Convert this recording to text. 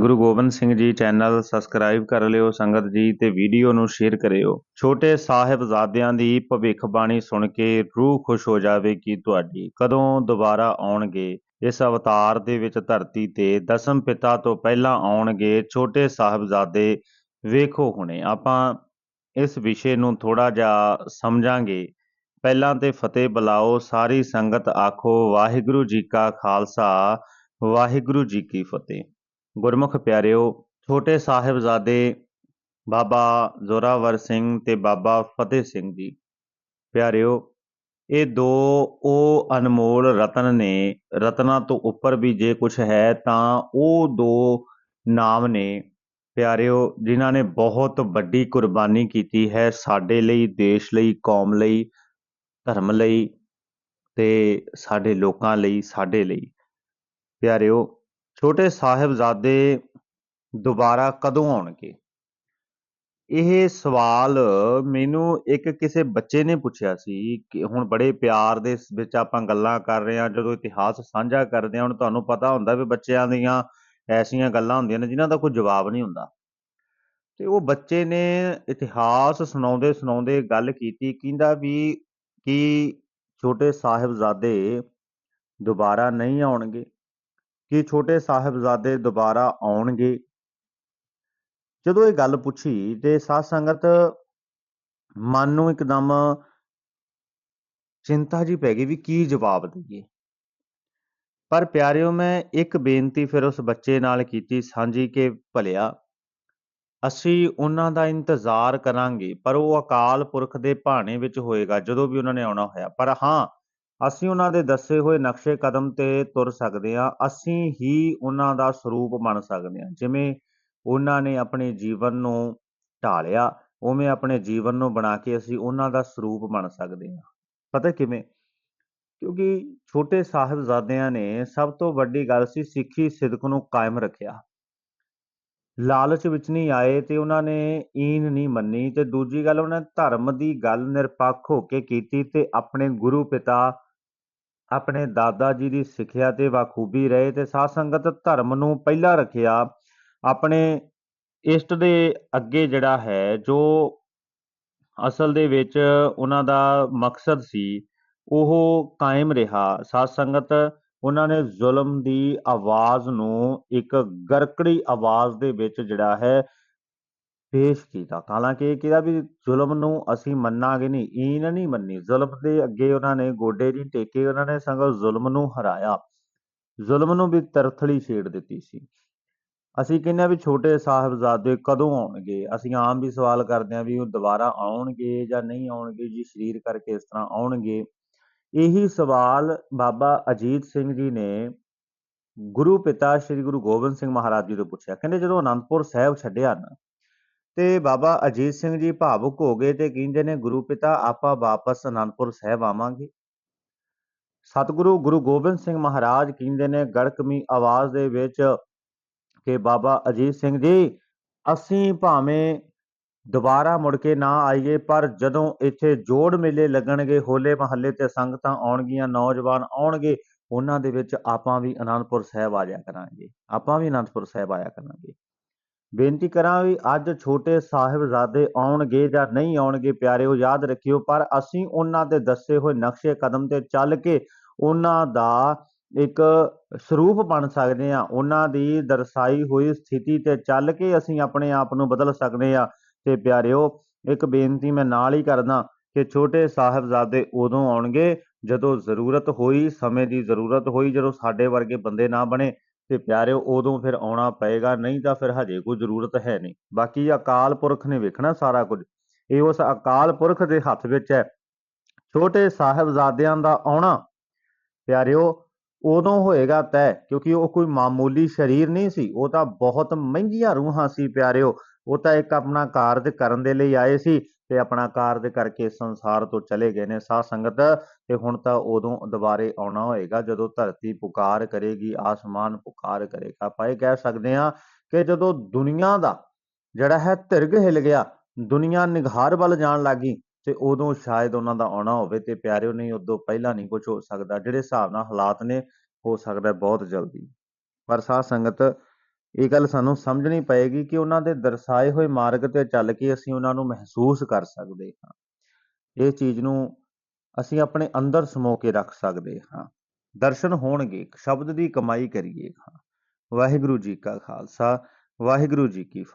Guru Gobind Singh ji channel subscribe ਕਰ ਲਿਓ, ਸੰਗਤ ਜੀ ਤੇ ਵੀਡੀਓ ਨੂੰ ਸ਼ੇਅਰ ਕਰਿਓ। ਛੋਟੇ ਸਾਹਿਬਜ਼ਾਦਿਆਂ ਦੀ ਭਵਿੱਖਬਾਣੀ ਸੁਣ ਕੇ ਰੂਹ ਖੁਸ਼ ਹੋ ਜਾਵੇਗੀ ਤੁਹਾਡੀ। ਕਦੋਂ ਦੁਬਾਰਾ ਆਉਣਗੇ? ਇਸ ਅਵਤਾਰ ਦੇ ਵਿੱਚ ਧਰਤੀ ਤੇ ਦਸਮ ਪਿਤਾ ਤੋਂ ਪਹਿਲਾਂ ਆਉਣਗੇ ਛੋਟੇ ਸਾਹਿਬਜ਼ਾਦੇ। ਵੇਖੋ ਹੁਣੇ, ਆਪਾਂ ਇਸ ਵਿਸ਼ੇ ਨੂੰ ਥੋੜਾ ਜਿਹਾ ਸਮਝਾਂਗੇ। ਪਹਿਲਾਂ ਤੇ ਫਤਿਹ ਬੁਲਾਓ, ਸਾਰੀ ਸੰਗਤ ਆਖੋ, ਵਾਹਿਗੁਰੂ ਜੀ ਕਾ ਖਾਲਸਾ, ਵਾਹਿਗੁਰੂ ਜੀ ਕੀ ਫਤਿਹ। ਗੁਰਮੁਖ ਪਿਆਰਿਓ, ਛੋਟੇ ਸਾਹਿਬਜ਼ਾਦੇ ਬਾਬਾ ਜ਼ੋਰਾਵਰ ਸਿੰਘ ਤੇ ਬਾਬਾ ਫਤਿਹ ਸਿੰਘ ਜੀ। ਪਿਆਰਿਓ, ਇਹ ਦੋ ਉਹ ਅਨਮੋਲ ਰਤਨ ਨੇ, ਰਤਨਾਂ ਤੋਂ ਉੱਪਰ ਵੀ ਜੇ ਕੁਝ ਹੈ ਤਾਂ ਉਹ ਦੋ ਨਾਮ ਨੇ। ਪਿਆਰਿਓ, ਜਿਨ੍ਹਾਂ ਨੇ ਬਹੁਤ ਵੱਡੀ ਕੁਰਬਾਨੀ ਕੀਤੀ ਹੈ ਸਾਡੇ ਲਈ, ਦੇਸ਼ ਲਈ, ਕੌਮ ਲਈ, ਧਰਮ ਲਈ ਤੇ ਸਾਡੇ ਲੋਕਾਂ ਲਈ, ਸਾਡੇ ਲਈ। ਪਿਆਰਿਓ ਛੋਟੇ ਸਾਹਿਬਜ਼ਾਦੇ ਦੁਬਾਰਾ ਕਦੋਂ ਆਉਣਗੇ? ਇਹ ਸਵਾਲ ਮੈਨੂੰ ਇੱਕ ਕਿਸੇ ਬੱਚੇ ਨੇ ਪੁੱਛਿਆ ਸੀ ਕਿ ਹੁਣ ਬੜੇ ਪਿਆਰ ਦੇ ਵਿੱਚ ਆਪਾਂ ਗੱਲਾਂ ਕਰ ਰਹੇ ਹਾਂ, ਜਦੋਂ ਇਤਿਹਾਸ ਸਾਂਝਾ ਕਰਦੇ ਹਾਂ, ਹੁਣ ਤੁਹਾਨੂੰ ਪਤਾ ਹੁੰਦਾ ਵੀ ਬੱਚਿਆਂ ਦੀਆਂ ਐਸੀਆਂ ਗੱਲਾਂ ਹੁੰਦੀਆਂ ਨੇ ਜਿਨ੍ਹਾਂ ਦਾ ਕੋਈ ਜਵਾਬ ਨਹੀਂ ਹੁੰਦਾ। ਤੇ ਉਹ ਬੱਚੇ ਨੇ ਇਤਿਹਾਸ ਸੁਣਾਉਂਦੇ ਸੁਣਾਉਂਦੇ ਗੱਲ ਕੀਤੀ, ਕਹਿੰਦਾ ਵੀ ਕਿ ਛੋਟੇ ਸਾਹਿਬਜ਼ਾਦੇ ਦੁਬਾਰਾ ਨਹੀਂ ਆਉਣਗੇ? ਕਿ ਛੋਟੇ ਸਾਹਿਬਜ਼ਾਦੇ ਦੁਬਾਰਾ ਆਉਣਗੇ। ਜਦੋਂ ਇਹ ਗੱਲ ਪੁੱਛੀ ਤੇ ਸਾਧ ਸੰਗਤ ਮਨ ਨੂੰ ਇੱਕਦਮ ਚਿੰਤਾ ਜੀ ਪੈ ਗਈ ਵੀ ਕੀ ਜਵਾਬ ਦਈਏ। ਪਰ ਪਿਆਰਿਓ, ਮੈਂ ਇੱਕ ਬੇਨਤੀ ਫਿਰ ਉਸ ਬੱਚੇ ਨਾਲ ਕੀਤੀ, ਸਾਂਝੀ ਕਿ ਭਲਿਆ, ਅਸੀਂ ਉਹਨਾਂ ਦਾ ਇੰਤਜ਼ਾਰ ਕਰਾਂਗੇ, ਪਰ ਉਹ ਅਕਾਲ ਪੁਰਖ ਦੇ ਭਾਣੇ ਵਿੱਚ ਹੋਏਗਾ, ਜਦੋਂ ਵੀ ਉਹਨਾਂ ਨੇ ਆਉਣਾ ਹੋਇਆ। ਪਰ ਹਾਂ ਅਸੀਂ ਉਹਨਾਂ ਦੇ ਦੱਸੇ ਹੋਏ ਨਕਸ਼ੇ ਕਦਮ ਤੇ ਤੁਰ ਸਕਦੇ ਹਾਂ, ਅਸੀਂ ਹੀ ਉਹਨਾਂ ਦਾ ਸਰੂਪ ਬਣ ਸਕਦੇ ਹਾਂ। ਜਿਵੇਂ ਉਹਨਾਂ ਨੇ ਆਪਣੇ ਜੀਵਨ ਨੂੰ ਢਾਲਿਆ, ਉਵੇਂ ਆਪਣੇ ਜੀਵਨ ਨੂੰ ਬਣਾ ਕੇ ਅਸੀਂ ਉਹਨਾਂ ਦਾ ਸਰੂਪ ਬਣ ਸਕਦੇ ਹਾਂ। ਪਤਾ ਕਿਵੇਂ? ਕਿਉਂਕਿ ਛੋਟੇ ਸਾਹਿਬਜ਼ਾਦਿਆਂ ਨੇ ਸਭ ਤੋਂ ਵੱਡੀ ਗੱਲ ਸੀ ਸਿੱਖੀ ਸਿਦਕ ਨੂੰ ਕਾਇਮ ਰੱਖਿਆ। ਲਾਲਚ ਵਿੱਚ ਨਹੀਂ ਆਏ ਤੇ ਉਹਨਾਂ ਨੇ ਈਨ ਨਹੀਂ ਮੰਨੀ ਤੇ ਦੂਜੀ ਗੱਲ, ਉਹਨਾਂ ਨੇ ਧਰਮ ਦੀ ਗੱਲ ਨਿਰਪੱਖ ਹੋ ਕੇ ਕੀਤੀ ਤੇ ਆਪਣੇ ਗੁਰੂ ਪਿਤਾ ਆਪਣੇ ਦਾਦਾ ਜੀ ਦੀ ਸਿੱਖਿਆ ਤੇ ਬਾਖੂਬੀ ਰਹੇ ਤੇ ਸਾਧ ਸੰਗਤ ਧਰਮ ਨੂੰ ਪਹਿਲਾਂ ਰੱਖਿਆ, ਆਪਣੇ ਇਸ਼ਟ ਦੇ ਅੱਗੇ ਜਿਹੜਾ ਹੈ, ਜੋ ਅਸਲ ਦੇ ਵਿੱਚ ਉਹਨਾਂ ਦਾ ਮਕਸਦ ਸੀ, ਉਹ ਕਾਇਮ ਰਿਹਾ। ਸਾਧ ਸੰਗਤ ਉਹਨਾਂ ਨੇ ਜ਼ੁਲਮ ਦੀ ਆਵਾਜ਼ ਨੂੰ ਇੱਕ ਗਰਕੜੀ ਆਵਾਜ਼ ਦੇ ਵਿੱਚ ਜਿਹੜਾ ਹੈ ਪੇਸ਼ ਕੀਤਾ। ਹਾਲਾਂਕਿ ਇਹ ਕਿਹਾ ਵੀ ਜ਼ੁਲਮ ਨੂੰ ਅਸੀਂ ਮੰਨਾਂਗੇ ਨਹੀਂ ਈਨ ਨਹੀਂ ਮੰਨੀ। ਜ਼ੁਲਮ ਦੇ ਅੱਗੇ ਉਹਨਾਂ ਨੇ ਗੋਡੇ ਨਹੀਂ ਟੇਕੇ ਉਹਨਾਂ ਨੇ ਸੰਗ ਜ਼ੁਲਮ ਨੂੰ ਹਰਾਇਆ। ਜ਼ੁਲਮ ਨੂੰ ਵੀ ਤਰਥਲੀ ਛੇੜ ਦਿੱਤੀ ਸੀ। ਅਸੀਂ ਕਹਿੰਦੇ ਹਾਂ ਵੀ ਛੋਟੇ ਸਾਹਿਬਜ਼ਾਦੇ ਕਦੋਂ ਆਉਣਗੇ? ਅਸੀਂ ਆਮ ਵੀ ਸਵਾਲ ਕਰਦੇ ਹਾਂ ਵੀ ਉਹ ਦੁਬਾਰਾ ਆਉਣਗੇ ਜਾਂ ਨਹੀਂ ਆਉਣਗੇ? ਜੀ ਸਰੀਰ ਕਰਕੇ ਇਸ ਤਰ੍ਹਾਂ ਆਉਣਗੇ? ਇਹੀ ਸਵਾਲ ਬਾਬਾ ਅਜੀਤ ਸਿੰਘ ਜੀ ਨੇ ਗੁਰੂ ਪਿਤਾ ਸ੍ਰੀ ਗੁਰੂ ਗੋਬਿੰਦ ਸਿੰਘ ਮਹਾਰਾਜ ਜੀ ਤੋਂ ਪੁੱਛਿਆ। ਕਹਿੰਦੇ ਜਦੋਂ ਅਨੰਦਪੁਰ ਸਾਹਿਬ ਛੱਡਿਆ ਨਾ ਤੇ ਬਾਬਾ ਅਜੀਤ ਸਿੰਘ ਜੀ ਭਾਵੁਕ ਹੋ ਗਏ ਤੇ ਕਹਿੰਦੇ ਨੇ, ਗੁਰੂ ਪਿਤਾ, ਆਪਾਂ ਵਾਪਸ ਅਨੰਦਪੁਰ ਸਾਹਿਬ ਆਵਾਂਗੇ। ਸਤਿਗੁਰੂ ਗੁਰੂ ਗੋਬਿੰਦ ਸਿੰਘ ਮਹਾਰਾਜ ਕਹਿੰਦੇ ਨੇ ਗੜਕਮੀ ਆਵਾਜ਼ ਦੇ ਵਿੱਚ ਕਿ ਬਾਬਾ ਅਜੀਤ ਸਿੰਘ ਜੀ, ਅਸੀਂ ਭਾਵੇਂ ਦੁਬਾਰਾ ਮੁੜ ਕੇ ਨਾ ਆਈਏ, ਪਰ ਜਦੋਂ ਇੱਥੇ ਜੋੜ ਮੇਲੇ ਲੱਗਣਗੇ, ਹੋਲੇ ਮਹੱਲੇ ਤੇ ਸੰਗਤਾਂ ਆਉਣਗੀਆਂ, ਨੌਜਵਾਨ ਆਉਣਗੇ, ਉਹਨਾਂ ਦੇ ਵਿੱਚ ਆਪਾਂ ਵੀ ਅਨੰਦਪੁਰ ਸਾਹਿਬ ਆ ਜਾਇਆ ਕਰਾਂਗੇ। ਆਪਾਂ ਵੀ ਅਨੰਦਪੁਰ ਸਾਹਿਬ ਆਇਆ ਕਰਾਂਗੇ। ਬੇਨਤੀ ਕਰਾਂ ਵੀ ਅੱਜ ਛੋਟੇ ਸਾਹਿਬਜ਼ਾਦੇ ਆਉਣਗੇ ਜਾਂ ਨਹੀਂ ਆਉਣਗੇ, ਪਿਆਰਿਓ ਯਾਦ ਰੱਖਿਓ, ਪਰ ਅਸੀਂ ਉਹਨਾਂ ਦੇ ਦੱਸੇ ਹੋਏ ਨਕਸ਼ੇ ਕਦਮ ਤੇ ਚੱਲ ਕੇ ਉਹਨਾਂ ਦਾ ਇੱਕ ਸਰੂਪ ਬਣ ਸਕਦੇ ਹਾਂ। ਉਹਨਾਂ ਦੀ ਦਰਸਾਈ ਹੋਈ ਸਥਿਤੀ ਤੇ ਚੱਲ ਕੇ ਅਸੀਂ ਆਪਣੇ ਆਪ ਨੂੰ ਬਦਲ ਸਕਦੇ ਹਾਂ। ਤੇ ਪਿਆਰਿਓ, ਇੱਕ ਬੇਨਤੀ ਮੈਂ ਨਾਲ ਹੀ ਕਰਦਾ ਕਿ ਛੋਟੇ ਸਾਹਿਬਜ਼ਾਦੇ ਉਦੋਂ ਆਉਣਗੇ ਜਦੋਂ ਜ਼ਰੂਰਤ ਹੋਈ, ਸਮੇਂ ਦੀ ਜ਼ਰੂਰਤ ਹੋਈ, ਜਦੋਂ ਸਾਡੇ ਵਰਗੇ ਬੰਦੇ ਨਾ ਬਣੇ। ਤੇ ਪਿਆਰਿਓ, ਉਦੋਂ ਫਿਰ ਆਉਣਾ ਪਏਗਾ, ਨਹੀਂ ਤਾਂ ਫਿਰ ਹਜੇ ਕੋਈ ਜ਼ਰੂਰਤ ਹੈ ਨਹੀਂ। ਬਾਕੀ ਅਕਾਲ ਪੁਰਖ ਨੇ ਵੇਖਣਾ ਸਾਰਾ ਕੁਝ। ਇਹ ਉਸ ਅਕਾਲ ਪੁਰਖ ਦੇ ਹੱਥ ਵਿੱਚ ਹੈ। ਛੋਟੇ ਸਾਹਿਬਜ਼ਾਦਿਆਂ ਦਾ ਆਉਣਾ, ਪਿਆਰਿਓ, ਉਦੋਂ ਹੋਏਗਾ ਤੈ ਕਿਉਂਕਿ ਉਹ ਕੋਈ ਮਾਮੂਲੀ ਸਰੀਰ ਨਹੀਂ ਸੀ। ਉਹ ਤਾਂ ਬਹੁਤ ਮਹਿੰਗੀਆਂ ਰੂਹਾਂ ਸੀ, ਪਿਆਰਿਓ। ਉਹ ਤਾਂ ਇੱਕ ਆਪਣਾ ਕਾਰਜ ਕਰਨ ਦੇ ਲਈ ਆਏ ਸੀ। ਤੇ ਆਪਣਾ ਕਾਰਜ ਕਰਕੇ ਸੰਸਾਰ ਤੋਂ ਚਲੇ ਗਏ ਨੇ ਸਾਧ ਸੰਗਤ, ਤੇ ਹੁਣ ਤਾਂ ਉਦੋਂ ਦੁਬਾਰੇ ਆਉਣਾ ਹੋਏਗਾ ਜਦੋਂ ਧਰਤੀ ਪੁਕਾਰ ਕਰੇਗੀ, ਆਸਮਾਨ ਪੁਕਾਰ ਕਰੇਗਾ। ਆਪਾਂ ਇਹ ਕਹਿ ਸਕਦੇ ਹਾਂ ਕਿ ਜਦੋਂ ਦੁਨੀਆ ਦਾ ਜਿਹੜਾ ਹੈ ਧਿਰਗ ਹਿਲ ਗਿਆ, ਦੁਨੀਆ ਨਿਘਾਰ ਵੱਲ ਜਾਣ ਲੱਗੀ, ਤੇ ਉਦੋਂ ਸ਼ਾਇਦ ਉਹਨਾਂ ਦਾ ਆਉਣਾ ਹੋਵੇ ਤੇ ਪਿਆਰਿਓ ਨਹੀਂ, ਉਦੋਂ ਪਹਿਲਾਂ ਨਹੀਂ ਕੁਝ ਹੋ ਸਕਦਾ। ਜਿਹੜੇ ਹਿਸਾਬ ਨਾਲ ਹਾਲਾਤ ਨੇ, ਹੋ ਸਕਦਾ ਬਹੁਤ ਜਲਦੀ। ਪਰ ਸਾਧ ਸੰਗਤ ਇਹ ਗੱਲ ਸਾਨੂੰ ਸਮਝਣੀ ਪਏਗੀ ਕਿ ਉਹਨਾਂ ਦੇ ਦਰਸਾਏ ਹੋਏ ਮਾਰਗ ਤੇ ਚੱਲ ਕੇ ਅਸੀਂ ਉਹਨਾਂ ਨੂੰ ਮਹਿਸੂਸ ਕਰ ਸਕਦੇ ਹਾਂ। ਇਹ ਚੀਜ਼ ਨੂੰ ਅਸੀਂ ਆਪਣੇ ਅੰਦਰ ਸਮੋ ਕੇ ਰੱਖ ਸਕਦੇ ਹਾਂ। ਦਰਸ਼ਨ ਹੋਣਗੇ ਸ਼ਬਦ ਦੀ ਕਮਾਈ ਕਰੀਏ ਵਾਹਿਗੁਰੂ ਜੀ ਕਾ ਖਾਲਸਾ, ਵਾਹਿਗੁਰੂ ਜੀ ਕੀ ਫਤਿਹ।